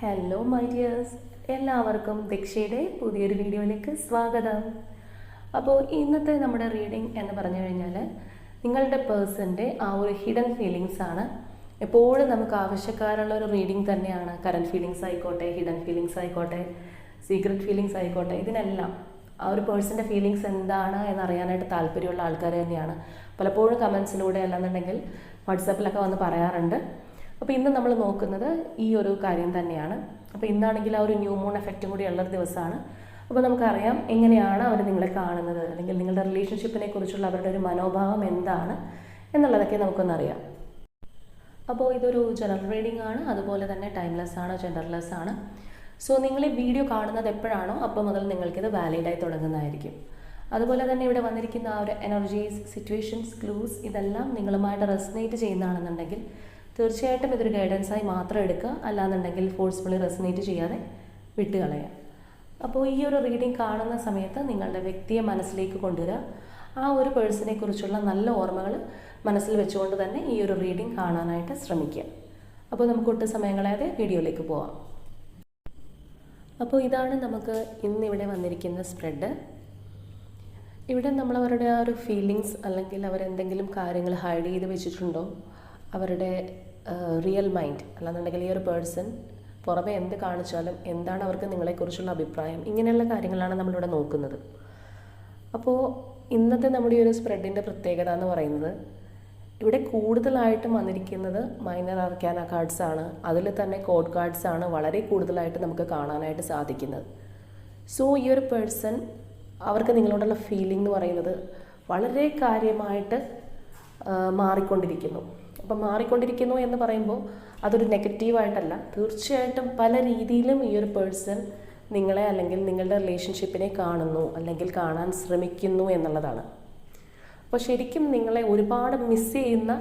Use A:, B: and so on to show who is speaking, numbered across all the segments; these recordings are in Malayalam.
A: ഹലോ മൈ ഡിയേഴ്സ് എല്ലാവർക്കും ദീക്ഷയുടെ പുതിയൊരു വീഡിയോയിലേക്ക് സ്വാഗതം. അപ്പോൾ ഇന്നത്തെ നമ്മുടെ റീഡിംഗ് എന്ന് പറഞ്ഞു കഴിഞ്ഞാൽ നിങ്ങളുടെ പേഴ്സന്റെ ആ ഒരു ഹിഡൻ ഫീലിങ്സ് ആണ്. എപ്പോഴും നമുക്ക് ആവശ്യക്കാരുള്ള ഒരു റീഡിംഗ് തന്നെയാണ്. കറന്റ് ഫീലിങ്സ് ആയിക്കോട്ടെ ഹിഡൻ ഫീലിങ്സ് ആയിക്കോട്ടെ സീക്രട്ട് ഫീലിങ്സ് ആയിക്കോട്ടെ ഇതിനെല്ലാം ആ ഒരു പേഴ്സന്റെ ഫീലിങ്സ് എന്താണ് എന്നറിയാനായിട്ട് താല്പര്യമുള്ള ആൾക്കാർ തന്നെയാണ്. പലപ്പോഴും കമൻസിലൂടെ അല്ലാന്നുണ്ടെങ്കിൽ വാട്സാപ്പിലൊക്കെ വന്ന് പറയാറുണ്ട്. അപ്പോൾ ഇന്ന് നമ്മൾ നോക്കുന്നത് ഈ ഒരു കാര്യം തന്നെയാണ്. അപ്പോൾ ഇന്നാണെങ്കിൽ ആ ഒരു ന്യൂ മൂൺ എഫക്റ്റും കൂടി ഉള്ള ദിവസമാണ്. അപ്പോൾ നമുക്കറിയാം എങ്ങനെയാണ് അവർ നിങ്ങളെ കാണുന്നത്? അല്ലെങ്കിൽ നിങ്ങളുടെ റിലേഷൻഷിപ്പിനെ കുറിച്ചുള്ള അവരുടെ ഒരു മനോഭാവം എന്താണ്? എന്നുള്ളതൊക്കെ നമുക്കൊന്നറിയാം. അപ്പോൾ ഇതൊരു ജനറൽ റീഡിംഗ് ആണ്. അതുപോലെ തന്നെ ടൈംലെസ് ആണ് ജെൻഡർലെസ് ആണ്? സോ നിങ്ങൾ ഈ വീഡിയോ കാണുന്നത് എപ്പോഴാണോ അപ്പോൾ മുതൽ നിങ്ങൾക്കിത് വാലിഡായി തുടങ്ങുന്നതായിരിക്കും. അതുപോലെ തന്നെ ഇവിടെ വന്നിരിക്കുന്ന ആ ഒരു എനർജീസ് സിറ്റുവേഷൻസ് ക്ലൂസ് ഇതെല്ലാം നിങ്ങളുമായിട്ട് റെസനേറ്റ് ചെയ്യുന്നതാണെന്നുണ്ടെങ്കിൽ തീർച്ചയായിട്ടും ഇതൊരു ഗൈഡൻസായി മാത്രം എടുക്കുക. അല്ലാന്നുണ്ടെങ്കിൽ ഫോഴ്സ്ഫുള്ളി റെസിനേറ്റ് ചെയ്യാതെ വിട്ടുകളയുക. അപ്പോൾ ഈ ഒരു റീഡിംഗ് കാണുന്ന സമയത്ത് നിങ്ങളുടെ വ്യക്തിയെ മനസ്സിലേക്ക് കൊണ്ടുവരിക. ആ ഒരു പേഴ്സണെ കുറിച്ചുള്ള നല്ല ഓർമ്മകൾ മനസ്സിൽ വെച്ചുകൊണ്ട് തന്നെ ഈ ഒരു റീഡിംഗ് കാണാനായിട്ട് ശ്രമിക്കുക. അപ്പോൾ നമുക്ക് ഒട്ടും സമയങ്ങളായത് വീഡിയോയിലേക്ക് പോവാം. അപ്പോൾ ഇതാണ് നമുക്ക് ഇന്നിവിടെ വന്നിരിക്കുന്ന സ്പ്രെഡ് ഇവിടെ നമ്മൾ അവരുടെ ആ ഒരു ഫീലിങ്സ് അല്ലെങ്കിൽ അവരെന്തെങ്കിലും കാര്യങ്ങൾ ഹൈഡ് ചെയ്ത് വെച്ചിട്ടുണ്ടോ? അവരുടെ റിയൽ മൈൻഡ് അല്ലാന്നുണ്ടെങ്കിൽ ഈ ഒരു പേഴ്സൺ പുറമെ എന്ത് കാണിച്ചാലും എന്താണ് അവർക്ക് നിങ്ങളെക്കുറിച്ചുള്ള അഭിപ്രായം ഇങ്ങനെയുള്ള കാര്യങ്ങളാണ് നമ്മളിവിടെ നോക്കുന്നത്. അപ്പോൾ ഇന്നത്തെ നമ്മുടെ ഈ ഒരു സ്പ്രെഡിന്റെ പ്രത്യേകത എന്ന് പറയുന്നത് ഇവിടെ കൂടുതലായിട്ടും വന്നിരിക്കുന്നത് മൈനർ അർക്കാന കാർഡ്സ് ആണ്. അതിൽ തന്നെ കോഡ് കാർഡ്സ് ആണ് വളരെ കൂടുതലായിട്ട് നമുക്ക് കാണാനായിട്ട് സാധിക്കുന്നത്. സോ ഈ ഒരു പേഴ്സൺ അവർക്ക് നിങ്ങളോടുള്ള ഫീലിംഗ് എന്ന് പറയുന്നത് വളരെ കാര്യമായിട്ട് മാറിക്കൊണ്ടിരിക്കുന്നു. അപ്പം മാറിക്കൊണ്ടിരിക്കുന്നു എന്ന് പറയുമ്പോൾ അതൊരു നെഗറ്റീവായിട്ടല്ല തീർച്ചയായിട്ടും പല രീതിയിലും ഈ ഒരു പേഴ്സൺ നിങ്ങളെ അല്ലെങ്കിൽ നിങ്ങളുടെ റിലേഷൻഷിപ്പിനെ കാണുന്നു അല്ലെങ്കിൽ കാണാൻ ശ്രമിക്കുന്നു എന്നുള്ളതാണ്. അപ്പോൾ ശരിക്കും നിങ്ങളെ ഒരുപാട് മിസ് ചെയ്യുന്ന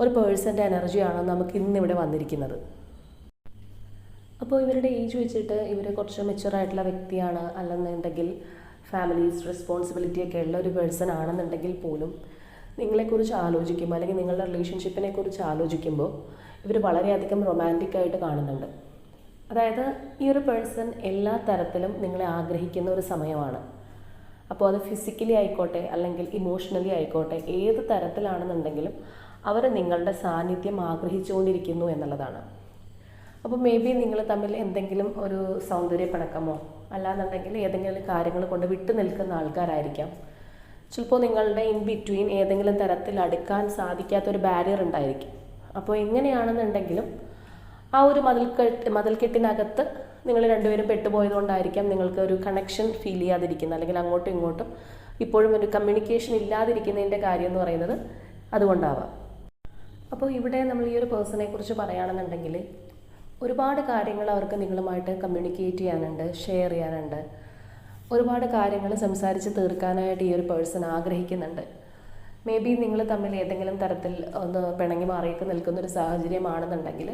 A: ഒരു പേഴ്സന്റെ എനർജിയാണ് നമുക്ക് ഇന്നിവിടെ വന്നിരിക്കുന്നത്? അപ്പോൾ ഇവരുടെ ഏജ് വെച്ചിട്ട് ഇവർ കുറച്ച് മെച്ചുവറായിട്ടുള്ള വ്യക്തിയാണ് അല്ലെന്നുണ്ടെങ്കിൽ ഫാമിലീസ് റെസ്പോൺസിബിലിറ്റി ഒക്കെ ഉള്ള ഒരു പേഴ്സൺ ആണെന്നുണ്ടെങ്കിൽ പോലും നിങ്ങളെക്കുറിച്ച് ആലോചിക്കുമ്പോൾ അല്ലെങ്കിൽ നിങ്ങളുടെ റിലേഷൻഷിപ്പിനെ കുറിച്ച് ആലോചിക്കുമ്പോൾ ഇവർ വളരെയധികം റൊമാന്റിക് ആയിട്ട് കാണുന്നുണ്ട്. അതായത് ഈ ഒരു പേഴ്സൺ എല്ലാ തരത്തിലും നിങ്ങളെ ആഗ്രഹിക്കുന്ന ഒരു സമയമാണ്. അപ്പോൾ അത് ഫിസിക്കലി ആയിക്കോട്ടെ അല്ലെങ്കിൽ ഇമോഷണലി ആയിക്കോട്ടെ ഏത് തരത്തിലാണെന്നുണ്ടെങ്കിലും അവർ നിങ്ങളുടെ സാന്നിധ്യം ആഗ്രഹിച്ചുകൊണ്ടിരിക്കുന്നു എന്നുള്ളതാണ്. അപ്പോൾ മേ ബി നിങ്ങൾ തമ്മിൽ എന്തെങ്കിലും ഒരു സൗന്ദര്യപ്പിണക്കമോ അല്ലാന്നുണ്ടെങ്കിൽ ഏതെങ്കിലും കാര്യങ്ങൾ കൊണ്ട് വിട്ടു നിൽക്കുന്ന ആൾക്കാരായിരിക്കാം. ചിലപ്പോൾ നിങ്ങളുടെ ഇൻ ബിറ്റ്വീൻ ഏതെങ്കിലും തരത്തിൽ അടുക്കാൻ സാധിക്കാത്ത ഒരു ബാരിയർ ഉണ്ടായിരിക്കും. അപ്പോൾ എങ്ങനെയാണെന്നുണ്ടെങ്കിലും ആ ഒരു മതിൽക്കെട്ട് മതിൽക്കെട്ടിനകത്ത് നിങ്ങൾ രണ്ടുപേരും പെട്ടുപോയതുകൊണ്ടായിരിക്കാം നിങ്ങൾക്ക് ഒരു കണക്ഷൻ ഫീൽ ചെയ്യാതിരിക്കുന്നത്. അല്ലെങ്കിൽ അങ്ങോട്ടും ഇങ്ങോട്ടും ഇപ്പോഴും ഒരു കമ്മ്യൂണിക്കേഷൻ ഇല്ലാതിരിക്കുന്നതിന്റെ കാര്യം എന്ന് പറയുന്നത് അതുകൊണ്ടാവാം. അപ്പോൾ ഇവിടെ നമ്മൾ ഈ ഒരു പേഴ്സണെ കുറിച്ച് പറയുകയാണെന്നുണ്ടെങ്കിൽ ഒരുപാട് കാര്യങ്ങൾ അവർക്ക് നിങ്ങളുമായിട്ട് കമ്മ്യൂണിക്കേറ്റ് ചെയ്യാനുണ്ട് ഷെയർ ചെയ്യാനുണ്ട്. ഒരുപാട് കാര്യങ്ങൾ സംസാരിച്ച് തീർക്കാനായിട്ട് ഈ ഒരു പേഴ്സൺ ആഗ്രഹിക്കുന്നുണ്ട്. മേ ബി നിങ്ങൾ തമ്മിൽ ഏതെങ്കിലും തരത്തിൽ ഒന്ന് പിണങ്ങി മാറിയൊക്കെ നിൽക്കുന്ന ഒരു സാഹചര്യമാണെന്നുണ്ടെങ്കിൽ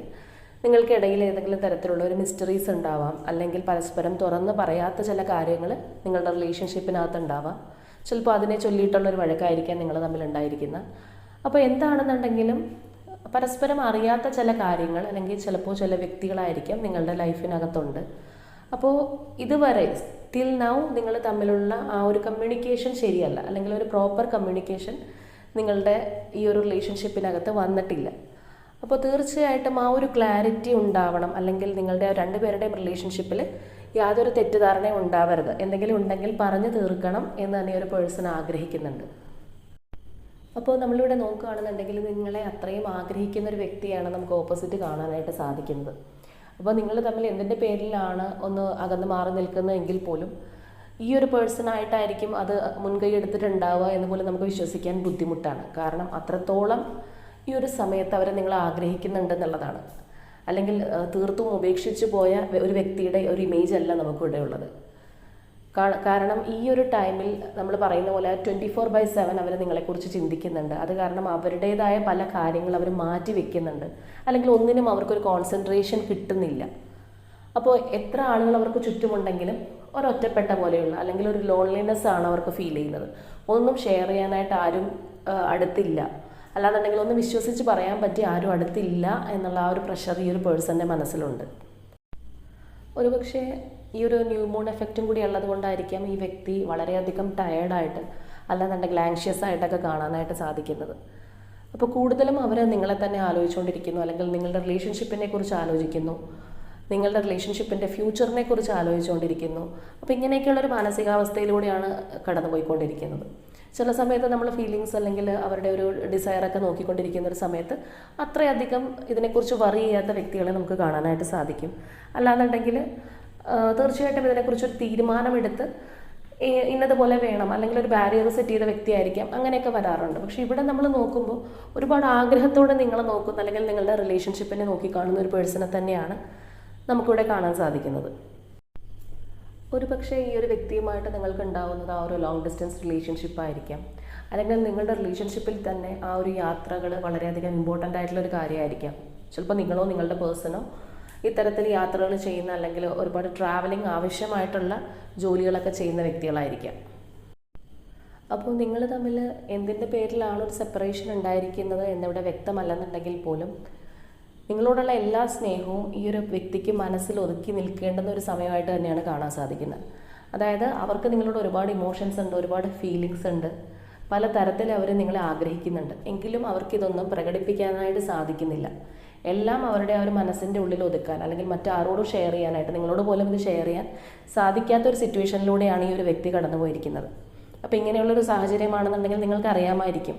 A: നിങ്ങൾക്കിടയിൽ ഏതെങ്കിലും തരത്തിലുള്ള ഒരു മിസ്റ്ററീസ് ഉണ്ടാവാം. അല്ലെങ്കിൽ പരസ്പരം തുറന്ന് പറയാത്ത ചില കാര്യങ്ങൾ നിങ്ങളുടെ റിലേഷൻഷിപ്പിനകത്ത് ഉണ്ടാവാം. ചിലപ്പോൾ അതിനെ ചൊല്ലിയിട്ടുള്ളൊരു വഴക്കായിരിക്കാം നിങ്ങൾ തമ്മിൽ ഉണ്ടായിരിക്കുന്നത് അപ്പോൾ എന്താണെന്നുണ്ടെങ്കിലും പരസ്പരം അറിയാത്ത ചില കാര്യങ്ങൾ അല്ലെങ്കിൽ ചിലപ്പോൾ ചില വ്യക്തികളായിരിക്കാം നിങ്ങളുടെ ലൈഫിനകത്തുണ്ട് അപ്പോൾ ഇതുവരെ സ്റ്റിൽ നൗ നിങ്ങൾ തമ്മിലുള്ള ആ ഒരു കമ്മ്യൂണിക്കേഷൻ ശരിയല്ല. അല്ലെങ്കിൽ ഒരു പ്രോപ്പർ കമ്മ്യൂണിക്കേഷൻ നിങ്ങളുടെ ഈ ഒരു റിലേഷൻഷിപ്പിനകത്ത് വന്നിട്ടില്ല. അപ്പോൾ തീർച്ചയായിട്ടും ആ ഒരു ക്ലാരിറ്റി ഉണ്ടാവണം. അല്ലെങ്കിൽ നിങ്ങളുടെ രണ്ടുപേരുടെയും റിലേഷൻഷിപ്പിൽ യാതൊരു തെറ്റിദ്ധാരണയും ഉണ്ടാവരുത്. എന്തെങ്കിലും ഉണ്ടെങ്കിൽ പറഞ്ഞു തീർക്കണം എന്ന് തന്നെ ഒരു പേഴ്സൺ ആഗ്രഹിക്കുന്നുണ്ട്. അപ്പോൾ നമ്മളിവിടെ നോക്കുകയാണെന്നുണ്ടെങ്കിൽ നിങ്ങളെ അത്രയും ആഗ്രഹിക്കുന്ന ഒരു വ്യക്തിയാണ് നമുക്ക് ഓപ്പോസിറ്റ് കാണാനായിട്ട് സാധിക്കുന്നത്. അപ്പോൾ നിങ്ങൾ തമ്മിൽ എന്തിന്റെ പേരിലാണ് ഒന്ന് അകന്ന് മാറി നിൽക്കുന്നതെങ്കിൽ പോലും ഈ ഒരു പേഴ്സണായിട്ടായിരിക്കും അത് മുൻകൈ എടുത്തിട്ടുണ്ടാവുക എന്ന് പോലും നമുക്ക് വിശ്വസിക്കാൻ ബുദ്ധിമുട്ടാണ്. കാരണം അത്രത്തോളം ഈ ഒരു സമയത്ത് അവരെ നിങ്ങൾ ആഗ്രഹിക്കുന്നുണ്ടെന്നുള്ളതാണ് അല്ലെങ്കിൽ തീർത്തും ഉപേക്ഷിച്ചു പോയ ഒരു വ്യക്തിയുടെ ഒരു ഇമേജ് അല്ല നമുക്കിവിടെ ഉള്ളത് കാരണം ഈ ഒരു ടൈമിൽ നമ്മൾ പറയുന്ന പോലെ ട്വന്റി ഫോർ ബൈ സെവൻ അവർ നിങ്ങളെക്കുറിച്ച് ചിന്തിക്കുന്നുണ്ട്. അത് കാരണം അവരുടേതായ പല കാര്യങ്ങൾ അവർ മാറ്റി വെക്കുന്നുണ്ട്. അല്ലെങ്കിൽ ഒന്നിനും അവർക്കൊരു കോൺസെൻട്രേഷൻ കിട്ടുന്നില്ല. അപ്പോൾ എത്ര ആളുകൾ അവർക്ക് ചുറ്റുമുണ്ടെങ്കിലും ഒരൊറ്റപ്പെട്ട പോലെയുള്ള അല്ലെങ്കിൽ ഒരു ലോൺലിനെസ് ആണ് അവർക്ക് ഫീൽ ചെയ്യുന്നത്. ഒന്നും ഷെയർ ചെയ്യാനായിട്ട് ആരും അടുത്തില്ല. അല്ലാന്നുണ്ടെങ്കിൽ ഒന്ന് വിശ്വസിച്ച് പറയാൻ പറ്റി ആരും അടുത്തില്ല എന്നുള്ള ആ ഒരു പ്രഷർ ഈ ഒരു പേഴ്സന്റെ മനസ്സിലുണ്ട്. ഒരുപക്ഷെ ഈ ഒരു ന്യൂമോൺ എഫക്റ്റും കൂടി ഉള്ളത് കൊണ്ടായിരിക്കാം ഈ വ്യക്തി വളരെയധികം ടയേർഡായിട്ട് അല്ലാന്നുണ്ടെങ്കിൽ ആങ്ഷ്യസ് ആയിട്ടൊക്കെ കാണാനായിട്ട് സാധിക്കുന്നത്. അപ്പോൾ കൂടുതലും അവർ നിങ്ങളെ തന്നെ ആലോചിച്ചുകൊണ്ടിരിക്കുന്നു. അല്ലെങ്കിൽ നിങ്ങളുടെ റിലേഷൻഷിപ്പിനെ കുറിച്ച് ആലോചിക്കുന്നു. നിങ്ങളുടെ റിലേഷൻഷിപ്പിന്റെ ഫ്യൂച്ചറിനെ കുറിച്ച് ആലോചിച്ചുകൊണ്ടിരിക്കുന്നു. അപ്പോൾ ഇങ്ങനെയൊക്കെയുള്ളൊരു മാനസികാവസ്ഥയിലൂടെയാണ് കടന്നു പോയിക്കൊണ്ടിരിക്കുന്നത് ചില സമയത്ത് നമ്മൾ ഫീലിങ്സ് അല്ലെങ്കിൽ അവരുടെ ഒരു ഡിസയറൊക്കെ നോക്കിക്കൊണ്ടിരിക്കുന്ന ഒരു സമയത്ത് അത്രയധികം ഇതിനെക്കുറിച്ച് വറി ചെയ്യാത്ത വ്യക്തികളെ നമുക്ക് കാണാനായിട്ട് സാധിക്കും. അല്ലാന്നുണ്ടെങ്കിൽ തീർച്ചയായിട്ടും ഇതിനെക്കുറിച്ചൊരു തീരുമാനമെടുത്ത് ഇന്നതുപോലെ വേണം. അല്ലെങ്കിൽ ഒരു ബാരിയർ സെറ്റ് ചെയ്ത വ്യക്തിയായിരിക്കാം. അങ്ങനെയൊക്കെ വരാറുണ്ട്. പക്ഷെ ഇവിടെ നമ്മൾ നോക്കുമ്പോൾ ഒരുപാട് ആഗ്രഹത്തോടെ നിങ്ങളെ നോക്കുന്ന അല്ലെങ്കിൽ നിങ്ങളുടെ റിലേഷൻഷിപ്പിനെ നോക്കി കാണുന്ന ഒരു പേഴ്സണെ തന്നെയാണ് നമുക്കിവിടെ കാണാൻ സാധിക്കുന്നത്. ഒരു പക്ഷേ ഈ ഒരു വ്യക്തിയുമായിട്ട് നിങ്ങൾക്ക് ഉണ്ടാവുന്നത് ആ ഒരു ലോങ് ഡിസ്റ്റൻസ് റിലേഷൻഷിപ്പ് ആയിരിക്കാം. അല്ലെങ്കിൽ നിങ്ങളുടെ റിലേഷൻഷിപ്പിൽ തന്നെ ആ ഒരു യാത്രകൾ വളരെയധികം ഇമ്പോർട്ടന്റ് ആയിട്ടുള്ളൊരു കാര്യമായിരിക്കാം. ചിലപ്പോൾ നിങ്ങളോ നിങ്ങളുടെ പേഴ്സണോ ഇത്തരത്തിൽ യാത്രകൾ ചെയ്യുന്ന അല്ലെങ്കിൽ ഒരുപാട് ട്രാവലിംഗ് ആവശ്യമായിട്ടുള്ള ജോലികളൊക്കെ ചെയ്യുന്ന വ്യക്തികളായിരിക്കാം. അപ്പോൾ നിങ്ങൾ തമ്മിൽ എന്തിന്റെ പേരിലാണ് ഒരു സെപ്പറേഷൻ ഉണ്ടായിരിക്കുന്നത് എന്നിവിടെ വ്യക്തമല്ലെന്നുണ്ടെങ്കിൽ പോലും നിങ്ങളോടുള്ള എല്ലാ സ്നേഹവും ഈ ഒരു വ്യക്തിക്ക് മനസ്സിൽ ഒതുക്കി നിൽക്കേണ്ടുന്ന ഒരു സമയമായിട്ട് തന്നെയാണ് കാണാൻ സാധിക്കുന്നത്. അതായത് അവർക്ക് നിങ്ങളോട് ഒരുപാട് ഇമോഷൻസ് ഉണ്ട് ഒരുപാട് ഫീലിങ്സ് ഉണ്ട്. പല തരത്തിൽ അവർ നിങ്ങളെ ആഗ്രഹിക്കുന്നുണ്ട്. എങ്കിലും അവർക്കിതൊന്നും പ്രകടിപ്പിക്കാനായിട്ട് സാധിക്കുന്നില്ല. എല്ലാം അവരുടെ ആ ഒരു മനസ്സിന്റെ ഉള്ളിൽ ഒതുക്കാൻ അല്ലെങ്കിൽ മറ്റാരോടും ഷെയർ ചെയ്യാനായിട്ട് നിങ്ങളോട് പോലും ഇത് ഷെയർ ചെയ്യാൻ സാധിക്കാത്ത ഒരു സിറ്റുവേഷനിലൂടെയാണ് ഈ ഒരു വ്യക്തി കടന്നു പോയിരിക്കുന്നത് അപ്പോൾ ഇങ്ങനെയുള്ളൊരു സാഹചര്യമാണെന്നുണ്ടെങ്കിൽ നിങ്ങൾക്ക് അറിയാമായിരിക്കും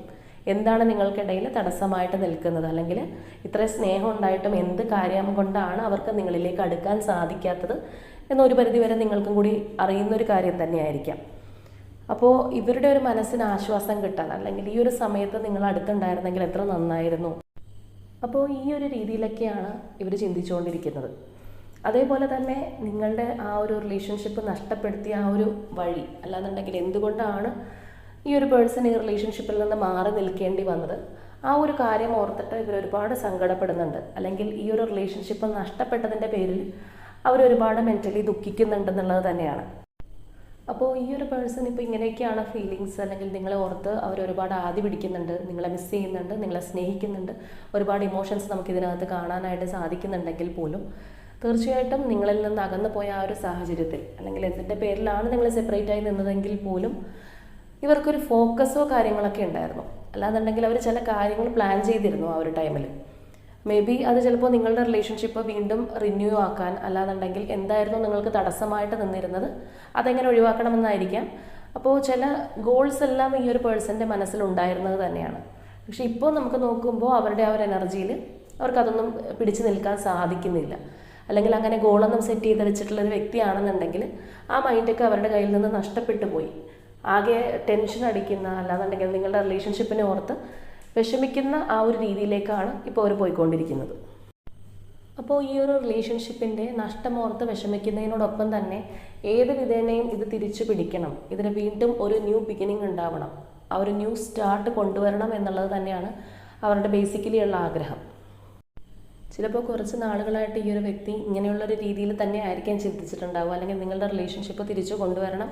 A: എന്താണ് നിങ്ങൾക്കിടയിൽ തടസ്സമായിട്ട് നിൽക്കുന്നത്. അല്ലെങ്കിൽ ഇത്ര സ്നേഹം ഉണ്ടായിട്ടും എന്ത് കാര്യം കൊണ്ടാണ് അവർക്ക് നിങ്ങളിലേക്ക് അടുക്കാൻ സാധിക്കാത്തത് എന്നൊരു പരിധിവരെ നിങ്ങൾക്കും കൂടി അറിയുന്ന ഒരു കാര്യം തന്നെയായിരിക്കാം. അപ്പോൾ ഇവരുടെ ഒരു മനസ്സിന് ആശ്വാസം കിട്ടാൻ അല്ലെങ്കിൽ ഈ ഒരു സമയത്ത് നിങ്ങൾ അടുത്തുണ്ടായിരുന്നെങ്കിൽ എത്ര നന്നായിരുന്നു. അപ്പോൾ ഈ ഒരു രീതിയിലൊക്കെയാണ് ഇവർ ചിന്തിച്ചുകൊണ്ടിരിക്കുന്നത് അതേപോലെ തന്നെ നിങ്ങളുടെ ആ ഒരു റിലേഷൻഷിപ്പ് നഷ്ടപ്പെടുത്തിയ ആ ഒരു വഴി അല്ലാന്നുണ്ടെങ്കിൽ എന്തുകൊണ്ടാണ് ഈ ഒരു പേഴ്സൺ ഈ റിലേഷൻഷിപ്പിൽ നിന്ന് മാറി നിൽക്കേണ്ടി വന്നത്? ആ ഒരു കാര്യം ഓർത്തിട്ട് ഇവർ ഒരുപാട് സങ്കടപ്പെടുന്നുണ്ട്. അല്ലെങ്കിൽ ഈ ഒരു റിലേഷൻഷിപ്പ് നഷ്ടപ്പെട്ടതിന്റെ പേരിൽ അവർ ഒരുപാട് മെന്റലി ദുഃഖിക്കുന്നുണ്ടെന്നുള്ളത് തന്നെയാണ്. അപ്പോൾ ഈ ഒരു പേഴ്സൺ ഇപ്പോൾ ഇങ്ങനെയൊക്കെയാണ് ഫീലിങ്സ് അല്ലെങ്കിൽ നിങ്ങളെ ഓർത്ത് അവർ ഒരുപാട് ആദ്യ പിടിക്കുന്നുണ്ട് നിങ്ങളെ മിസ് ചെയ്യുന്നുണ്ട് നിങ്ങളെ സ്നേഹിക്കുന്നുണ്ട്. ഒരുപാട് ഇമോഷൻസ് നമുക്ക് ഇതിനകത്ത് കാണാനായിട്ട് സാധിക്കുന്നുണ്ടെങ്കിൽ പോലും തീർച്ചയായിട്ടും നിങ്ങളിൽ നിന്ന് അകന്നു പോയ ആ ഒരു സാഹചര്യത്തിൽ അല്ലെങ്കിൽ എന്തിന്റെ പേരിലാണ് നിങ്ങൾ സെപ്പറേറ്റ് ആയി നിന്നതെങ്കിൽ പോലും ഇവർക്കൊരു ഫോക്കസോ കാര്യങ്ങളൊക്കെ ഉണ്ടായിരുന്നു. അല്ലാന്നുണ്ടെങ്കിൽ അവർ ചില കാര്യങ്ങൾ പ്ലാൻ ചെയ്തിരുന്നു ആ ഒരു ടൈമിൽ മേ ബി അത് ചിലപ്പോൾ നിങ്ങളുടെ റിലേഷൻഷിപ്പ് വീണ്ടും റിന്യൂ ആക്കാൻ അല്ലാന്നുണ്ടെങ്കിൽ എന്തായിരുന്നു നിങ്ങൾക്ക് തടസ്സമായിട്ട് നിന്നിരുന്നത്? അതെങ്ങനെ ഒഴിവാക്കണമെന്നായിരിക്കാം. അപ്പോൾ ചില ഗോൾസ് എല്ലാം ഈ ഒരു പേഴ്സന്റെ മനസ്സിലുണ്ടായിരുന്നത് തന്നെയാണ്. പക്ഷെ ഇപ്പോൾ നമുക്ക് നോക്കുമ്പോൾ അവരുടെ ആ ഒരു എനർജിയിൽ അവർക്കതൊന്നും പിടിച്ചു നിൽക്കാൻ സാധിക്കുന്നില്ല. അല്ലെങ്കിൽ അങ്ങനെ ഗോളൊന്നും സെറ്റ് ചെയ്ത് വെച്ചിട്ടുള്ള ഒരു വ്യക്തിയാണെന്നുണ്ടെങ്കിൽ ആ മൈൻഡൊക്കെ അവരുടെ കയ്യിൽ നിന്ന് നഷ്ടപ്പെട്ടു പോയി. ആകെ ടെൻഷൻ അടിക്കുന്ന അല്ലാന്നുണ്ടെങ്കിൽ നിങ്ങളുടെ റിലേഷൻഷിപ്പിനെ ഓർത്ത് വിഷമിക്കുന്ന ആ ഒരു രീതിയിലേക്കാണ് ഇപ്പോൾ അവർ പോയിക്കൊണ്ടിരിക്കുന്നത്. അപ്പോൾ ഈ ഒരു റിലേഷൻഷിപ്പിന്റെ നഷ്ടമോർത്ത് വിഷമിക്കുന്നതിനോടൊപ്പം തന്നെ ഏത് വിധേനയും ഇത് തിരിച്ചു പിടിക്കണം. ഇതിന് വീണ്ടും ഒരു ന്യൂ ബിഗിനിങ് ഉണ്ടാവണം. ആ ഒരു ന്യൂ സ്റ്റാർട്ട് കൊണ്ടുവരണം എന്നുള്ളത് തന്നെയാണ് അവരുടെ ബേസിക്കലി ഉള്ള ആഗ്രഹം. ചിലപ്പോൾ കുറച്ച് നാളുകളായിട്ട് ഈ ഒരു വ്യക്തി ഇങ്ങനെയുള്ളൊരു രീതിയിൽ തന്നെ ആയിരിക്കാൻ ചിന്തിച്ചിട്ടുണ്ടാവുക. അല്ലെങ്കിൽ നിങ്ങളുടെ റിലേഷൻഷിപ്പ് തിരിച്ചു കൊണ്ടുവരണം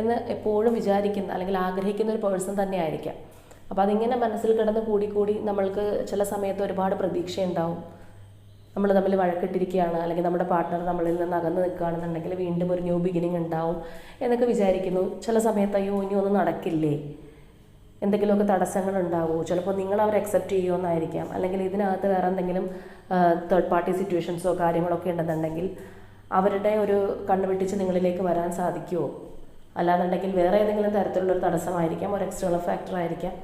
A: എന്ന് എപ്പോഴും വിചാരിക്കുന്ന അല്ലെങ്കിൽ ആഗ്രഹിക്കുന്ന ഒരു പേഴ്സൺ തന്നെ ആയിരിക്കാം. അപ്പോൾ അതിങ്ങനെ മനസ്സിൽ കിടന്ന് കൂടിക്കൂടി നമ്മൾക്ക് ചില സമയത്ത് ഒരുപാട് പ്രതീക്ഷയുണ്ടാവും. നമ്മൾ തമ്മിൽ വഴക്കിട്ടിരിക്കുകയാണ് അല്ലെങ്കിൽ നമ്മുടെ പാർട്ട്ണർ നമ്മളിൽ നിന്ന് അകന്ന് നിൽക്കുകയാണെന്നുണ്ടെങ്കിൽ വീണ്ടും ഒരു ന്യൂ ബിഗിനിങ് ഉണ്ടാവും എന്നൊക്കെ വിചാരിക്കുന്നു. ചില സമയത്ത് അയ്യോ ഇനി ഒന്നും നടക്കില്ലേ? എന്തെങ്കിലുമൊക്കെ തടസ്സങ്ങൾ ഉണ്ടാവുമോ ചിലപ്പോൾ നിങ്ങൾ അവർ അക്സെപ്റ്റ് ചെയ്യുമെന്നായിരിക്കാം. അല്ലെങ്കിൽ ഇതിനകത്ത് വേറെ എന്തെങ്കിലും തേർഡ് പാർട്ടി സിറ്റുവേഷൻസോ കാര്യങ്ങളൊക്കെ ഉണ്ടെന്നുണ്ടെങ്കിൽ അവരുടെ ഒരു കണ്ണു വെട്ടിച്ച് നിങ്ങളിലേക്ക് വരാൻ സാധിക്കുമോ അല്ലാന്നുണ്ടെങ്കിൽ വേറെ ഏതെങ്കിലും തരത്തിലുള്ള ഒരു തടസ്സമായിരിക്കാം ഒരു എക്സ്റ്റേണൽ ഫാക്ടർ ആയിരിക്കാം.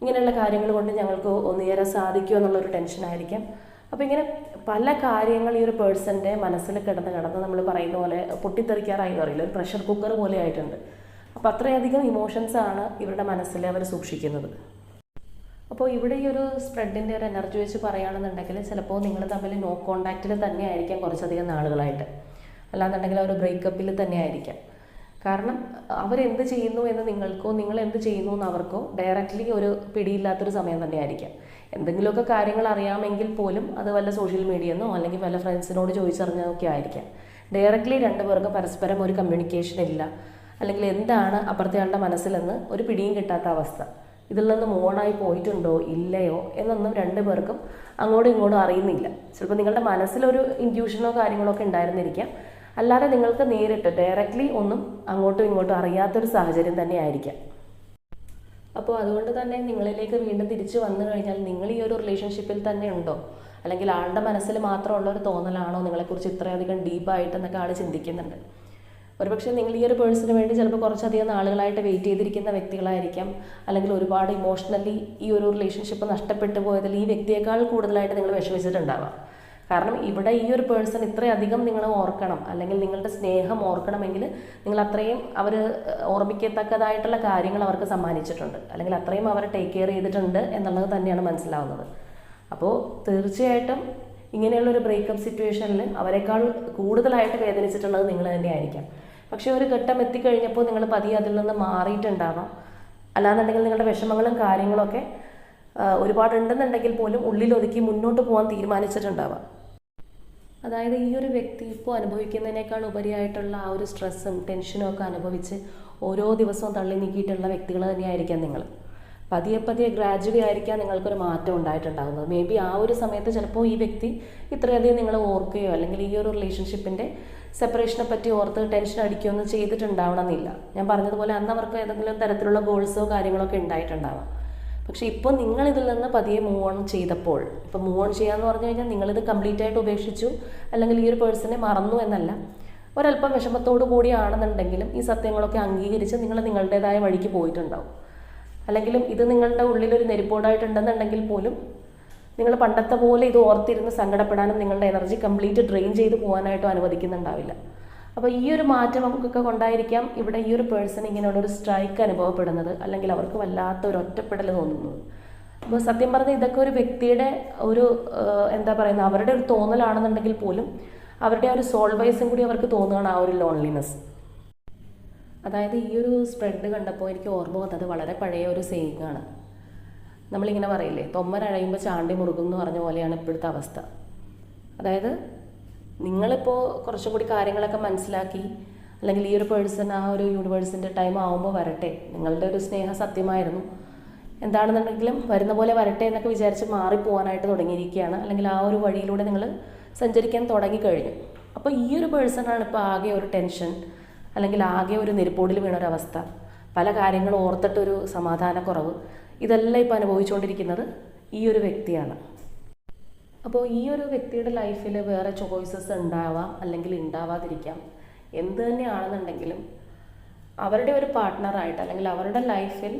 A: ഇങ്ങനെയുള്ള കാര്യങ്ങൾ കൊണ്ട് ഞങ്ങൾക്ക് ഒന്നുചേരാൻ സാധിക്കുമോ എന്നുള്ളൊരു ടെൻഷനായിരിക്കാം അപ്പോൾ ഇങ്ങനെ പല കാര്യങ്ങൾ ഈ ഒരു പേഴ്സന്റെ മനസ്സിൽ കിടന്ന് കിടന്ന് നമ്മൾ പറയുന്ന പോലെ പൊട്ടിത്തെറിക്കാറായി എന്ന് പറയില്ല. ഒരു പ്രഷർ കുക്കർ പോലെ ആയിട്ടുണ്ട്. അപ്പോൾ അത്രയധികം ഇമോഷൻസ് ആണ് ഇവരുടെ മനസ്സിൽ അവർ സൂക്ഷിക്കുന്നത്. അപ്പോൾ ഇവിടെ ഈ ഒരു സ്പ്രെഡിന്റെ ഒരു എനർജി വെച്ച് പറയുകയാണെന്നുണ്ടെങ്കിൽ ചിലപ്പോൾ നിങ്ങൾ തമ്മിൽ നോ കോണ്ടാക്റ്റിൽ തന്നെ ആയിരിക്കാം കുറച്ചധികം നാളുകളായിട്ട്. അല്ലാന്നുണ്ടെങ്കിൽ ഒരു ബ്രേക്കപ്പിൽ തന്നെ ആയിരിക്കാം. കാരണം അവരെന്ത് ചെയ്യുന്നു എന്ന് നിങ്ങൾക്കോ നിങ്ങൾ എന്ത് ചെയ്യുന്നു എന്ന് അവർക്കോ ഡയറക്റ്റ്ലി ഒരു പിടിയില്ലാത്തൊരു സമയം തന്നെ ആയിരിക്കാം എന്തെങ്കിലുമൊക്കെ കാര്യങ്ങൾ അറിയാമെങ്കിൽ പോലും അത് വല്ല സോഷ്യൽ മീഡിയെന്നോ അല്ലെങ്കിൽ വല്ല ഫ്രണ്ട്സിനോട് ചോദിച്ചറിഞ്ഞതൊക്കെ ആയിരിക്കാം. ഡയറക്റ്റ്ലി രണ്ടുപേർക്കും പരസ്പരം ഒരു കമ്മ്യൂണിക്കേഷൻ ഇല്ല. അല്ലെങ്കിൽ എന്താണ് അപ്പുറത്തെ ആളുടെ മനസ്സിലെന്ന് ഒരു പിടിയും കിട്ടാത്ത അവസ്ഥ. ഇതിൽ നിന്ന് മോണായി പോയിട്ടുണ്ടോ ഇല്ലയോ എന്നൊന്നും രണ്ടു പേർക്കും അങ്ങോട്ടും ഇങ്ങോട്ടും അറിയുന്നില്ല. ചിലപ്പോൾ നിങ്ങളുടെ മനസ്സിലൊരു ഇൻഡ്യൂഷനോ കാര്യങ്ങളോ ഒക്കെ ഉണ്ടായിരുന്നിരിക്കാം. അല്ലാതെ നിങ്ങൾക്ക് നേരിട്ട് ഡയറക്റ്റ്ലി ഒന്നും അങ്ങോട്ടും ഇങ്ങോട്ടും അറിയാത്തൊരു സാഹചര്യം തന്നെ ആയിരിക്കാം. അപ്പോൾ അതുകൊണ്ട് തന്നെ നിങ്ങളിലേക്ക് വീണ്ടും തിരിച്ചു വന്നു കഴിഞ്ഞാൽ നിങ്ങൾ ഈ ഒരു റിലേഷൻഷിപ്പിൽ തന്നെ ഉണ്ടോ? അല്ലെങ്കിൽ ആളുടെ മനസ്സിൽ മാത്രമുള്ള ഒരു തോന്നലാണോ? നിങ്ങളെക്കുറിച്ച് ഇത്രയധികം ഡീപ്പായിട്ട് എന്നൊക്കെ ആൾ ചിന്തിക്കുന്നുണ്ട്. ഒരുപക്ഷെ നിങ്ങൾ ഈ ഒരു പേഴ്സണിന് വേണ്ടി ചിലപ്പോൾ കുറച്ചധികം നാളുകളായിട്ട് വെയിറ്റ് ചെയ്തിരിക്കുന്ന വ്യക്തികളായിരിക്കാം. അല്ലെങ്കിൽ ഒരുപാട് ഇമോഷണലി ഈ ഒരു റിലേഷൻഷിപ്പ് നഷ്ടപ്പെട്ടു പോയതിൽ ഈ വ്യക്തിയേക്കാൾ കൂടുതലായിട്ട് നിങ്ങൾ വിഷമിച്ചിട്ടുണ്ടാവാം. കാരണം ഇവിടെ ഈ ഒരു പേഴ്സൺ ഇത്രയധികം നിങ്ങൾ ഓർക്കണം അല്ലെങ്കിൽ നിങ്ങളുടെ സ്നേഹം ഓർക്കണമെങ്കിൽ നിങ്ങൾ അത്രയും അവർ ഓർമ്മിക്കത്തക്കതായിട്ടുള്ള കാര്യങ്ങൾ അവർക്ക് സമ്മാനിച്ചിട്ടുണ്ട്. അല്ലെങ്കിൽ അത്രയും അവരെ ടേക്ക് കെയർ ചെയ്തിട്ടുണ്ട് എന്നുള്ളത് തന്നെയാണ് മനസ്സിലാവുന്നത്. അപ്പോൾ തീർച്ചയായിട്ടും ഇങ്ങനെയുള്ള ഒരു ബ്രേക്കപ്പ് സിറ്റുവേഷനിൽ അവരെക്കാൾ കൂടുതലായിട്ട് വേദനിച്ചിട്ടുള്ളത് നിങ്ങൾ തന്നെയായിരിക്കാം. പക്ഷേ ഒരു ഘട്ടം എത്തിക്കഴിഞ്ഞപ്പോൾ നിങ്ങൾ പതിയെ അതിൽ നിന്ന് മാറിയിട്ടുണ്ടാവാം. അല്ലാന്നുണ്ടെങ്കിൽ നിങ്ങളുടെ വിഷമങ്ങളും കാര്യങ്ങളൊക്കെ ഒരുപാടുണ്ടെന്നുണ്ടെങ്കിൽ പോലും ഉള്ളിലൊതുക്കി മുന്നോട്ട് പോകാൻ തീരുമാനിച്ചിട്ടുണ്ടാവാം. അതായത് ഈ ഒരു വ്യക്തി ഇപ്പോൾ അനുഭവിക്കുന്നതിനേക്കാൾ ഉപരിയായിട്ടുള്ള ആ ഒരു സ്ട്രെസ്സും ടെൻഷനും ഒക്കെ അനുഭവിച്ച് ഓരോ ദിവസവും തള്ളി നീക്കിയിട്ടുള്ള വ്യക്തികൾ തന്നെയായിരിക്കാം നിങ്ങൾ. പതിയെ പതിയെ ഗ്രാജുവലി ആയിരിക്കാം നിങ്ങൾക്കൊരു മാറ്റം ഉണ്ടായിട്ടുണ്ടാകുന്നത് മേ ബി ആ ഒരു സമയത്ത് ചിലപ്പോൾ ഈ വ്യക്തി ഇത്രയധികം നിങ്ങൾ ഓർക്കുകയോ അല്ലെങ്കിൽ ഈ ഒരു റിലേഷൻഷിപ്പിന്റെ സെപ്പറേഷനെ പറ്റി ഓർത്ത് ടെൻഷൻ അടിക്കുകയൊന്നും ചെയ്തിട്ടുണ്ടാവണമെന്നില്ല. ഞാൻ പറഞ്ഞതുപോലെ അന്ന് അവർക്ക് ഏതെങ്കിലും തരത്തിലുള്ള ഗോൾസോ കാര്യങ്ങളൊക്കെ ഉണ്ടായിട്ടുണ്ടാവാം. പക്ഷേ ഇപ്പോൾ നിങ്ങൾ ഇതിൽ നിന്ന് പതിയെ മൂവ് ഓൺ ചെയ്തപ്പോൾ ഇപ്പോൾ മൂവ് ഓൺ ചെയ്യാന്ന് പറഞ്ഞു കഴിഞ്ഞാൽ നിങ്ങളിത് കംപ്ലീറ്റ് ആയിട്ട് ഉപേക്ഷിച്ചു അല്ലെങ്കിൽ ഈ ഒരു പേഴ്സണെ മറന്നു എന്നല്ല. ഒരല്പം വിഷമത്തോടു കൂടിയാണെന്നുണ്ടെങ്കിലും ഈ സത്യങ്ങളൊക്കെ അംഗീകരിച്ച് നിങ്ങൾ നിങ്ങളുടേതായ വഴിക്ക് പോയിട്ടുണ്ടാവും. അല്ലെങ്കിലും ഇത് നിങ്ങളുടെ ഉള്ളിലൊരു നെരിപ്പോടായിട്ടുണ്ടെന്നുണ്ടെങ്കിൽ പോലും നിങ്ങൾ പണ്ടത്തെ പോലെ ഇത് ഓർത്തിരുന്ന് സങ്കടപ്പെടാനും നിങ്ങളുടെ എനർജി കംപ്ലീറ്റ് ഡ്രെയിൻ ചെയ്ത് പോകാനായിട്ടും അനുവദിക്കുന്നുണ്ടാവില്ല. അപ്പോൾ ഈ ഒരു മാറ്റം നമുക്കൊക്കെ കൊണ്ടായിരിക്കാം ഇവിടെ ഈ ഒരു പേഴ്സൺ ഇങ്ങനെയുള്ള ഒരു സ്ട്രൈക്ക് അനുഭവപ്പെടുന്നത് അല്ലെങ്കിൽ അവർക്ക് വല്ലാത്ത ഒരു ഒറ്റപ്പെടൽ തോന്നുന്നത്. അപ്പോൾ സത്യം പറഞ്ഞാൽ ഇതൊക്കെ ഒരു വ്യക്തിയുടെ ഒരു എന്താ പറയുന്നത് അവരുടെ ഒരു തോന്നലാണെന്നുണ്ടെങ്കിൽ പോലും അവരുടെ ആ ഒരു സോൾ വൈസും കൂടി അവർക്ക് തോന്നുകയാണ് ആ ഒരു ലോൺലിനെസ് അതായത് ഈ ഒരു സ്പ്രെഡ് കണ്ടപ്പോൾ എനിക്ക് ഓർമ്മ വന്നത് വളരെ പഴയ ഒരു സെയിങ് ആണ്. നമ്മളിങ്ങനെ പറയില്ലേ തൊമ്മരഴയുമ്പോൾ ചാണ്ടി മുറുകും എന്ന് പറഞ്ഞ പോലെയാണ് ഇപ്പോഴത്തെ അവസ്ഥ. അതായത് നിങ്ങളിപ്പോൾ കുറച്ചും കൂടി കാര്യങ്ങളൊക്കെ മനസ്സിലാക്കി അല്ലെങ്കിൽ ഈ ഒരു പേഴ്സൺ ആ ഒരു യൂണിവേഴ്സിന്റെ ടൈം ആവുമ്പോൾ വരട്ടെ. നിങ്ങളുടെ ഒരു സ്നേഹം സത്യമായിരുന്നു. എന്താണെന്നുണ്ടെങ്കിലും വരുന്ന പോലെ വരട്ടെ എന്നൊക്കെ വിചാരിച്ച് മാറിപ്പോവാനായിട്ട് തുടങ്ങിയിരിക്കുകയാണ്. അല്ലെങ്കിൽ ആ ഒരു വഴിയിലൂടെ നിങ്ങൾ സഞ്ചരിക്കാൻ തുടങ്ങിക്കഴിഞ്ഞു. അപ്പോൾ ഈ ഒരു പേഴ്സണാണ് ഇപ്പോൾ ആകെ ഒരു ടെൻഷൻ അല്ലെങ്കിൽ ആകെ ഒരു നെരുപ്പോടിൽ വീണൊരവസ്ഥ പല കാര്യങ്ങളും ഓർത്തിട്ടൊരു സമാധാനക്കുറവ്. ഇതെല്ലാം ഇപ്പോൾ അനുഭവിച്ചുകൊണ്ടിരിക്കുന്നത് ഈ ഒരു വ്യക്തിയാണ്. അപ്പോൾ ഈ ഒരു വ്യക്തിയുടെ ലൈഫിൽ വേറെ ചോയ്സസ് ഉണ്ടാവാം അല്ലെങ്കിൽ ഉണ്ടാവാതിരിക്കാം. എന്ത് തന്നെയാണെന്നുണ്ടെങ്കിലും അവരുടെ ഒരു പാർട്ട്ണറായിട്ട് അല്ലെങ്കിൽ അവരുടെ ലൈഫിൽ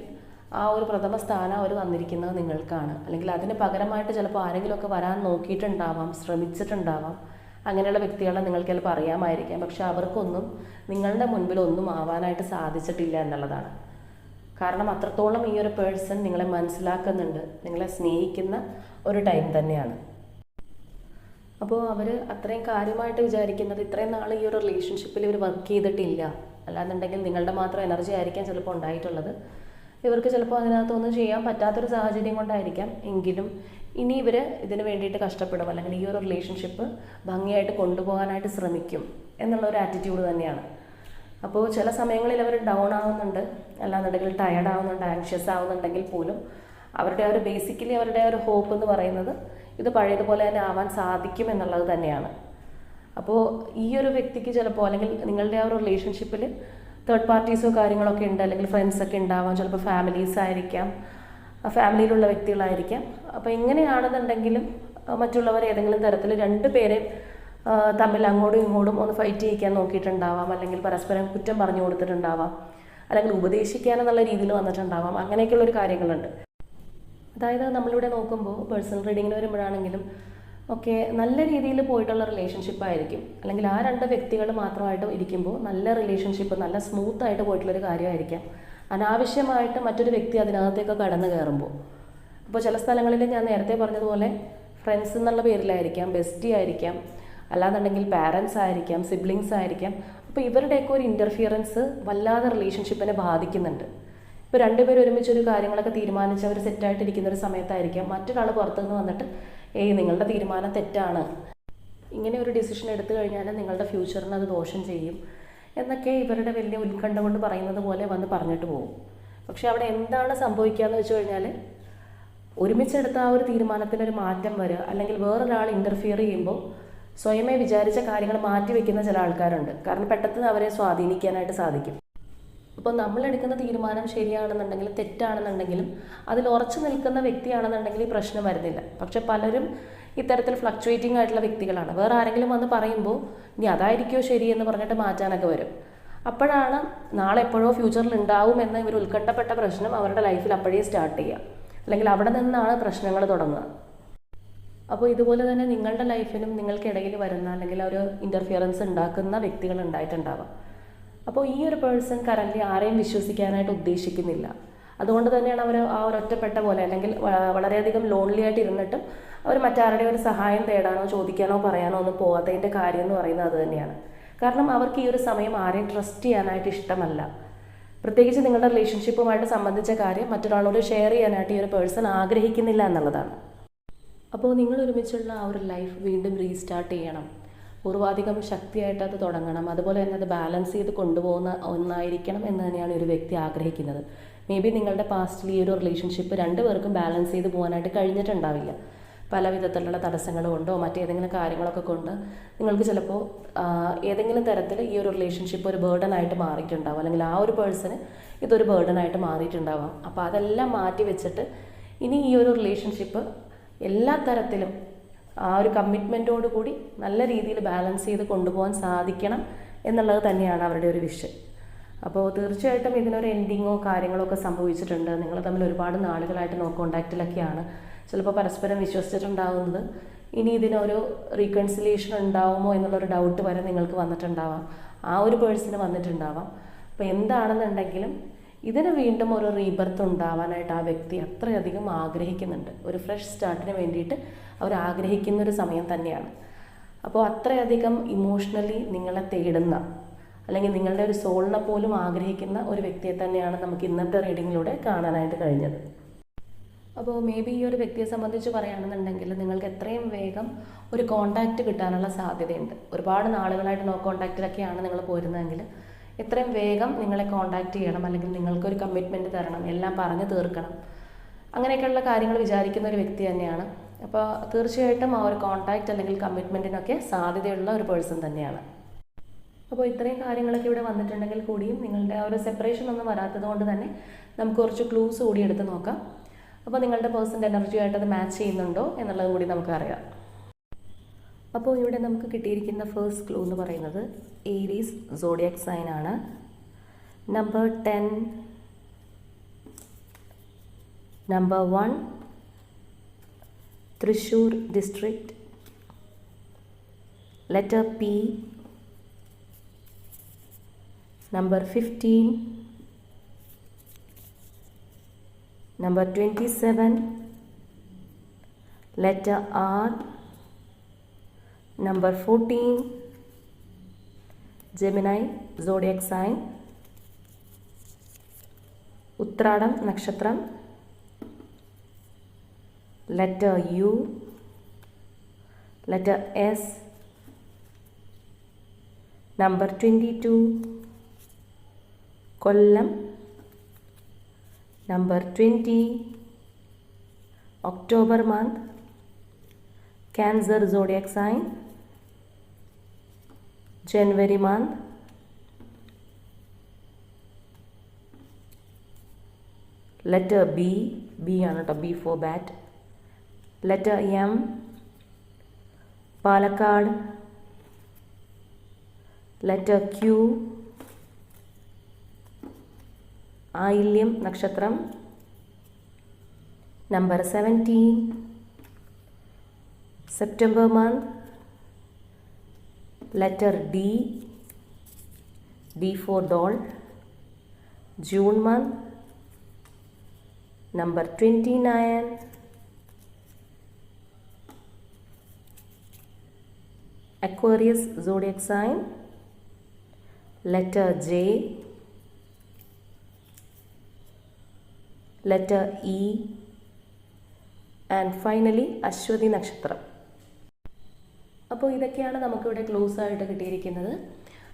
A: ആ ഒരു പ്രഥമ സ്ഥാനം അവർ വന്നിരിക്കുന്നത് നിങ്ങൾക്കാണ്. അല്ലെങ്കിൽ അതിന് പകരമായിട്ട് ചിലപ്പോൾ ആരെങ്കിലുമൊക്കെ വരാൻ നോക്കിയിട്ടുണ്ടാവാം ശ്രമിച്ചിട്ടുണ്ടാവാം. അങ്ങനെയുള്ള വ്യക്തികളെ നിങ്ങൾക്ക് ചിലപ്പോൾ അറിയാമായിരിക്കാം. പക്ഷെ അവർക്കൊന്നും നിങ്ങളുടെ മുൻപിൽ ഒന്നും ആവാനായിട്ട് സാധിച്ചിട്ടില്ല എന്നുള്ളതാണ്. കാരണം അത്രത്തോളം ഈ ഒരു പേഴ്സൺ നിങ്ങളെ മനസ്സിലാക്കുന്നുണ്ട്. നിങ്ങളെ സ്നേഹിക്കുന്ന ഒരു ടൈം തന്നെയാണ്. അപ്പോൾ അവർ അത്രയും കാര്യമായിട്ട് വിചാരിക്കുന്നത് ഇത്രയും നാൾ ഈ ഒരു റിലേഷൻഷിപ്പിൽ ഇവർ വർക്ക് ചെയ്തിട്ടില്ല. അല്ലാന്നുണ്ടെങ്കിൽ നിങ്ങളുടെ മാത്രം എനർജി ആയിരിക്കാം ചിലപ്പോൾ ഉണ്ടായിട്ടുള്ളത്. ഇവർക്ക് ചിലപ്പോൾ അതിനകത്തൊന്നും ചെയ്യാൻ പറ്റാത്തൊരു സാഹചര്യം കൊണ്ടായിരിക്കാം. എങ്കിലും ഇനി ഇവർ ഇതിന് വേണ്ടിയിട്ട് കഷ്ടപ്പെടും. അല്ലെങ്കിൽ ഈ ഒരു റിലേഷൻഷിപ്പ് ഭംഗിയായിട്ട് കൊണ്ടുപോകാനായിട്ട് ശ്രമിക്കും എന്നുള്ള ഒരു ആറ്റിറ്റ്യൂഡ് തന്നെയാണ്. അപ്പോൾ ചില സമയങ്ങളിൽ അവർ ഡൗൺ ആവുന്നുണ്ട്. അല്ലാന്നുണ്ടെങ്കിൽ ടയർഡ് ആവുന്നുണ്ട് ആങ്ഷ്യസ് ആവുന്നുണ്ടെങ്കിൽ പോലും അവരുടെ ആ ഒരു ബേസിക്കലി അവരുടെ ഒരു ഹോപ്പ് എന്ന് പറയുന്നത് ഇത് പഴയതുപോലെ തന്നെ ആവാൻ സാധിക്കും എന്നുള്ളത് തന്നെയാണ്. അപ്പോൾ ഈ ഒരു വ്യക്തിക്ക് ചിലപ്പോൾ അല്ലെങ്കിൽ നിങ്ങളുടെ ആ ഒരു റിലേഷൻഷിപ്പിൽ തേർഡ് പാർട്ടീസോ കാര്യങ്ങളൊക്കെ ഉണ്ട്. അല്ലെങ്കിൽ ഫ്രണ്ട്സൊക്കെ ഉണ്ടാവാം. ചിലപ്പോൾ ഫാമിലീസ് ആയിരിക്കാം. ഫാമിലിയിലുള്ള വ്യക്തികളായിരിക്കാം. അപ്പോൾ എങ്ങനെയാണെന്നുണ്ടെങ്കിലും മറ്റുള്ളവർ ഏതെങ്കിലും തരത്തിൽ രണ്ട് പേരെ തമ്മിൽ അങ്ങോട്ടും ഇങ്ങോട്ടും ഒന്ന് ഫൈറ്റ് ചെയ്യിക്കാൻ നോക്കിയിട്ടുണ്ടാവാം. അല്ലെങ്കിൽ പരസ്പരം കുറ്റം പറഞ്ഞു കൊടുത്തിട്ടുണ്ടാവാം. അല്ലെങ്കിൽ ഉപദേശിക്കാൻ എന്നുള്ള രീതിയിൽ വന്നിട്ടുണ്ടാവാം. അങ്ങനെയൊക്കെയുള്ളൊരു കാര്യങ്ങളുണ്ട്. അതായത് നമ്മളിവിടെ നോക്കുമ്പോൾ പേഴ്സണൽ റീഡിങ്ങിന് വരുമ്പോഴാണെങ്കിലും ഒക്കെ നല്ല രീതിയിൽ പോയിട്ടുള്ള റിലേഷൻഷിപ്പ് ആയിരിക്കും. അല്ലെങ്കിൽ ആ രണ്ട് വ്യക്തികൾ മാത്രമായിട്ട് ഇരിക്കുമ്പോൾ നല്ല റിലേഷൻഷിപ്പ് നല്ല സ്മൂത്ത് ആയിട്ട് പോയിട്ടുള്ളൊരു കാര്യമായിരിക്കാം. അനാവശ്യമായിട്ട് മറ്റൊരു വ്യക്തി അതിനകത്തേക്ക് കടന്നു കയറുമ്പോൾ അപ്പോൾ ചില സ്ഥലങ്ങളിൽ ഞാൻ നേരത്തെ പറഞ്ഞതുപോലെ ഫ്രണ്ട്സ് എന്നുള്ള പേരിലായിരിക്കാം ബെസ്റ്റി ആയിരിക്കാം അല്ലാന്നുണ്ടെങ്കിൽ പാരൻസ് ആയിരിക്കാം സിബ്ലിങ്സ് ആയിരിക്കാം. അപ്പോൾ ഇവരുടെയൊക്കെ ഒരു ഇന്റർഫിയറൻസ് വല്ലാതെ റിലേഷൻഷിപ്പിനെ ബാധിക്കുന്നുണ്ട്. ഇപ്പോൾ രണ്ടുപേരും ഒരുമിച്ച് ഒരു കാര്യങ്ങളൊക്കെ തീരുമാനിച്ച് അവർ സെറ്റായിട്ടിരിക്കുന്ന ഒരു സമയത്തായിരിക്കാം. മറ്റൊരാൾ പുറത്തുനിന്ന് വന്നിട്ട് ഏയ് നിങ്ങളുടെ തീരുമാനം തെറ്റാണ്. ഇങ്ങനെ ഒരു ഡിസിഷൻ എടുത്തു കഴിഞ്ഞാൽ നിങ്ങളുടെ ഫ്യൂച്ചറിന് അത് ദോഷം ചെയ്യും. എന്നൊക്കെ ഇവരുടെ വലിയ ഉത്കണ്ഠ കൊണ്ട് പറയുന്നത് പോലെ വന്ന് പറഞ്ഞിട്ട് പോകും. പക്ഷേ അവിടെ എന്താണ് സംഭവിക്കുക എന്ന് വെച്ച് കഴിഞ്ഞാൽ ഒരുമിച്ചെടുത്ത ആ ഒരു തീരുമാനത്തിനൊരു മാറ്റം വരിക അല്ലെങ്കിൽ വേറൊരാൾ ഇന്റർഫിയർ ചെയ്യുമ്പോൾ സ്വയമേ വിചാരിച്ച കാര്യങ്ങൾ മാറ്റി വെക്കുന്ന ചില ആൾക്കാരുണ്ട്. കാരണം പെട്ടെന്ന് അവരെ സ്വാധീനിക്കാനായിട്ട് സാധിക്കും. അപ്പോൾ നമ്മൾ എടുക്കുന്ന തീരുമാനം ശരിയാണെന്നുണ്ടെങ്കിലും തെറ്റാണെന്നുണ്ടെങ്കിലും അതിൽ ഉറച്ചു നിൽക്കുന്ന വ്യക്തിയാണെന്നുണ്ടെങ്കിൽ ഈ പ്രശ്നം വരുന്നില്ല. പക്ഷെ പലരും ഇത്തരത്തിൽ ഫ്ലക്ച്വേറ്റിംഗ് ആയിട്ടുള്ള വ്യക്തികളാണ്. വേറെ ആരെങ്കിലും വന്ന് പറയുമ്പോൾ ഇനി അതായിരിക്കോ ശരി എന്ന് പറഞ്ഞിട്ട് മാറ്റാനൊക്കെ വരും. അപ്പോഴാണ് നാളെ എപ്പോഴോ ഫ്യൂച്ചറിൽ ഉണ്ടാവും എന്ന ഇവർ ഉത്കണ്ഠപ്പെട്ട പ്രശ്നം അവരുടെ ലൈഫിൽ അപ്പോഴേ സ്റ്റാർട്ട് ചെയ്യുക. അല്ലെങ്കിൽ അവിടെ നിന്നാണ് പ്രശ്നങ്ങൾ തുടങ്ങുക. അപ്പോൾ ഇതുപോലെ തന്നെ നിങ്ങളുടെ ലൈഫിനും നിങ്ങൾക്കിടയിൽ വരുന്ന അല്ലെങ്കിൽ ഒരു ഇന്റർഫിയറൻസ് ഉണ്ടാക്കുന്ന വ്യക്തികൾ ഉണ്ടായിട്ടുണ്ടാവാം. അപ്പോൾ ഈ ഒരു പേഴ്സൺ കറന്റ് ആരെയും വിശ്വസിക്കാനായിട്ട് ഉദ്ദേശിക്കുന്നില്ല. അതുകൊണ്ട് തന്നെയാണ് അവർ ആ ഒരു ഒറ്റപ്പെട്ട പോലെ അല്ലെങ്കിൽ വളരെയധികം ലോൺലി ആയിട്ട് ഇരുന്നിട്ടും അവർ മറ്റാരുടെ ഒരു സഹായം തേടാനോ ചോദിക്കാനോ പറയാനോ ഒന്നും പോകാത്തതിന്റെ കാര്യം എന്ന് പറയുന്നത് അതുതന്നെയാണ് കാരണം അവർക്ക് ഈ ഒരു സമയം ആരെയും ട്രസ്റ്റ് ചെയ്യാനായിട്ട് ഇഷ്ടമല്ല. പ്രത്യേകിച്ച് നിങ്ങളുടെ റിലേഷൻഷിപ്പുമായിട്ട് സംബന്ധിച്ച കാര്യം മറ്റൊരാളോട് ഷെയർ ചെയ്യാനായിട്ട് ഈ ഒരു പേഴ്സൺ ആഗ്രഹിക്കുന്നില്ല എന്നുള്ളതാണ്. അപ്പോൾ നിങ്ങൾ ഒരുമിച്ചുള്ള ആ ഒരു ലൈഫ് വീണ്ടും റീസ്റ്റാർട്ട് ചെയ്യണം. പൂർവാധികം ശക്തിയായിട്ട് അത് തുടങ്ങണം. അതുപോലെ തന്നെ അത് ബാലൻസ് ചെയ്ത് കൊണ്ടുപോകുന്ന ഒന്നായിരിക്കണം എന്ന് തന്നെയാണ് ഒരു വ്യക്തി ആഗ്രഹിക്കുന്നത്. മേ ബി നിങ്ങളുടെ പാസ്റ്റിൽ ഈ ഒരു റിലേഷൻഷിപ്പ് രണ്ടുപേർക്കും ബാലൻസ് ചെയ്ത് പോകാനായിട്ട് കഴിഞ്ഞിട്ടുണ്ടാവില്ല. പല വിധത്തിലുള്ള തടസ്സങ്ങൾ കൊണ്ടോ മറ്റേതെങ്കിലും കാര്യങ്ങളൊക്കെ കൊണ്ട് നിങ്ങൾക്ക് ചിലപ്പോൾ ഏതെങ്കിലും തരത്തിൽ ഈ ഒരു റിലേഷൻഷിപ്പ് ഒരു ബേർഡൻ ആയിട്ട് മാറിയിട്ടുണ്ടാവും. അല്ലെങ്കിൽ ആ ഒരു പേഴ്സണ് ഇതൊരു ബേർഡൻ ആയിട്ട് മാറിയിട്ടുണ്ടാവാം. അപ്പോൾ അതെല്ലാം മാറ്റി വെച്ചിട്ട് ഇനി ഈ ഒരു റിലേഷൻഷിപ്പ് എല്ലാ തരത്തിലും ആ ഒരു കമ്മിറ്റ്മെന്റോട് കൂടി നല്ല രീതിയിൽ ബാലൻസ് ചെയ്ത് കൊണ്ടുപോകാൻ സാധിക്കണം എന്നുള്ളത് തന്നെയാണ് അവരുടെ ഒരു വിഷ് അപ്പോൾ തീർച്ചയായിട്ടും ഇതിനൊരു എൻഡിങ്ങോ കാര്യങ്ങളോ ഒക്കെ സംഭവിച്ചിട്ടുണ്ട്. നിങ്ങൾ തമ്മിൽ ഒരുപാട് നാളുകളായിട്ട് നോ കോണ്ടാക്റ്റിലൊക്കെയാണ് ചിലപ്പോൾ പരസ്പരം വിശ്വസിച്ചിട്ടുണ്ടാകുന്നത് ഇനി ഇതിനൊരു റീകൺസിലേഷൻ ഉണ്ടാവുമോ എന്നുള്ളൊരു ഡൗട്ട് വരെ നിങ്ങൾക്ക് വന്നിട്ടുണ്ടാവാം. ആ ഒരു പേഴ്സണ് വന്നിട്ടുണ്ടാവാം. അപ്പോൾ എന്താണെന്നുണ്ടെങ്കിലും ഇതിന് വീണ്ടും ഒരു റീബർത്ത് ഉണ്ടാവാനായിട്ട് ആ വ്യക്തി അത്രയധികം ആഗ്രഹിക്കുന്നുണ്ട്. ഒരു ഫ്രഷ് സ്റ്റാർട്ടിന് വേണ്ടിയിട്ട് അവർ ആഗ്രഹിക്കുന്ന ഒരു സമയം തന്നെയാണ്. അപ്പോൾ അത്രയധികം ഇമോഷണലി നിങ്ങളെ തേടുന്ന അല്ലെങ്കിൽ നിങ്ങളുടെ ഒരു സോളിനെ പോലും ആഗ്രഹിക്കുന്ന ഒരു വ്യക്തിയെ തന്നെയാണ് നമുക്ക് ഇന്നത്തെ റീഡിങ്ങിലൂടെ കാണാനായിട്ട് കഴിഞ്ഞത്. അപ്പോൾ മേ ബി ഈ ഒരു വ്യക്തിയെ സംബന്ധിച്ച് പറയുകയാണെന്നുണ്ടെങ്കിൽ നിങ്ങൾക്ക് എത്രയും വേഗം ഒരു കോണ്ടാക്റ്റ് കിട്ടാനുള്ള സാധ്യതയുണ്ട്. ഒരുപാട് നാളുകളായിട്ട് നോ കോണ്ടാക്റ്റിലൊക്കെയാണ് നിങ്ങൾ പോരുന്നതെങ്കിൽ എത്രയും വേഗം നിങ്ങളെ കോണ്ടാക്റ്റ് ചെയ്യണം അല്ലെങ്കിൽ നിങ്ങൾക്കൊരു കമ്മിറ്റ്മെന്റ് തരണം എല്ലാം പറഞ്ഞു തീർക്കണം. അങ്ങനെയൊക്കെയുള്ള കാര്യങ്ങൾ വിചാരിക്കുന്ന ഒരു വ്യക്തി തന്നെയാണ് അപ്പോൾ തീർച്ചയായിട്ടും ആ ഒരു കോണ്ടാക്റ്റ് അല്ലെങ്കിൽ കമ്മിറ്റ്മെന്റിനൊക്കെ സാധ്യതയുള്ള ഒരു പേഴ്സൺ തന്നെയാണ്. അപ്പോൾ ഇത്രയും കാര്യങ്ങളൊക്കെ ഇവിടെ വന്നിട്ടുണ്ടെങ്കിൽ കൂടിയും നിങ്ങളുടെ ആ ഒരു സെപ്പറേഷൻ ഒന്നും വരാത്തത് കൊണ്ട് തന്നെ നമുക്ക് കുറച്ച് ക്ലൂസ് കൂടി എടുത്ത് നോക്കാം. അപ്പോൾ നിങ്ങളുടെ പേഴ്സന്റെ എനർജിയായിട്ട് അത് മാച്ച് ചെയ്യുന്നുണ്ടോ എന്നുള്ളത് കൂടി നമുക്കറിയാം അപ്പോൾ ഇവിടെ നമുക്ക് കിട്ടിയിരിക്കുന്ന ഫേസ്റ്റ് ക്ലൂ എന്ന് പറയുന്നത് ഏരീസ് സോഡിയക് സൈൻ ആണ്. Number ten number one Thrissur district letter P number 15 number 27 letter r number 14 gemini zodiac sign Uthradam നക്ഷത്രം U letter S number twenty two Kollam number twenty October month Cancer zodiac sign January month letter B B ആണ് കേട്ടോ B four letter M Palakkad. Letter Q Ayilyam nakshatram. Number seventeen September month letter D D four doll June month number twenty nine Aquarius zodiac sign letter J letter E and finally Ashwathi Nakshatra. അപ്പോൾ ഇതൊക്കെയാണ് നമുക്കിവിടെ ക്ലോസ് ആയിട്ട് കിട്ടിയിരിക്കുന്നത്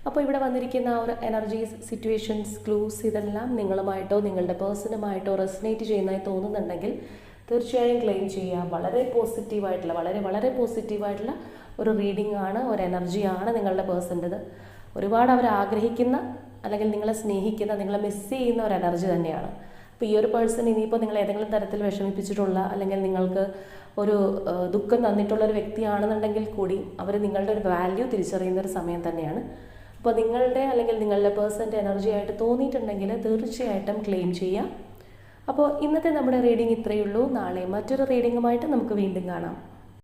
A: അപ്പോൾ ഇവിടെ വന്നിരിക്കുന്ന ആ ഒരു എനർജീസ് സിറ്റുവേഷൻസ് ക്ലൂസ് ഇതെല്ലാം നിങ്ങളുമായിട്ടോ നിങ്ങളുടെ പേഴ്സണുമായിട്ടോ റെസിനേറ്റ് ചെയ്യുന്നതായി തോന്നുന്നുണ്ടെങ്കിൽ തീർച്ചയായും ക്ലെയിം ചെയ്യുക വളരെ പോസിറ്റീവായിട്ടുള്ള വളരെ വളരെ പോസിറ്റീവായിട്ടുള്ള ഒരു റീഡിംഗ് ആണ് ഒരു എനർജിയാണ് നിങ്ങളുടെ പേഴ്സന്റെത് ഒരുപാട് അവർ ആഗ്രഹിക്കുന്ന അല്ലെങ്കിൽ നിങ്ങളെ സ്നേഹിക്കുന്ന നിങ്ങളെ മിസ് ചെയ്യുന്ന ഒരു എനർജി തന്നെയാണ്. അപ്പോൾ ഈ ഒരു പേഴ്സൺ ഇനിയിപ്പോൾ നിങ്ങൾ ഏതെങ്കിലും തരത്തിൽ വിഷമിപ്പിച്ചിട്ടുള്ള അല്ലെങ്കിൽ നിങ്ങൾക്ക് ഒരു ദുഃഖം തന്നിട്ടുള്ള ഒരു വ്യക്തിയാണെന്നുണ്ടെങ്കിൽ കൂടി അവർ നിങ്ങളുടെ ഒരു വാല്യൂ തിരിച്ചറിയുന്ന ഒരു സമയം തന്നെയാണ്. അപ്പോൾ നിങ്ങളുടെ അല്ലെങ്കിൽ നിങ്ങളുടെ പേഴ്സന്റെ എനർജി ആയിട്ട് തോന്നിയിട്ടുണ്ടെങ്കിൽ തീർച്ചയായിട്ടും ക്ലെയിം ചെയ്യാം. അപ്പോൾ ഇന്നത്തെ നമ്മുടെ റീഡിംഗ് ഇത്രയേ ഉള്ളൂ. നാളെ മറ്റൊരു റീഡിങ്ങുമായിട്ട് നമുക്ക് വീണ്ടും കാണാം.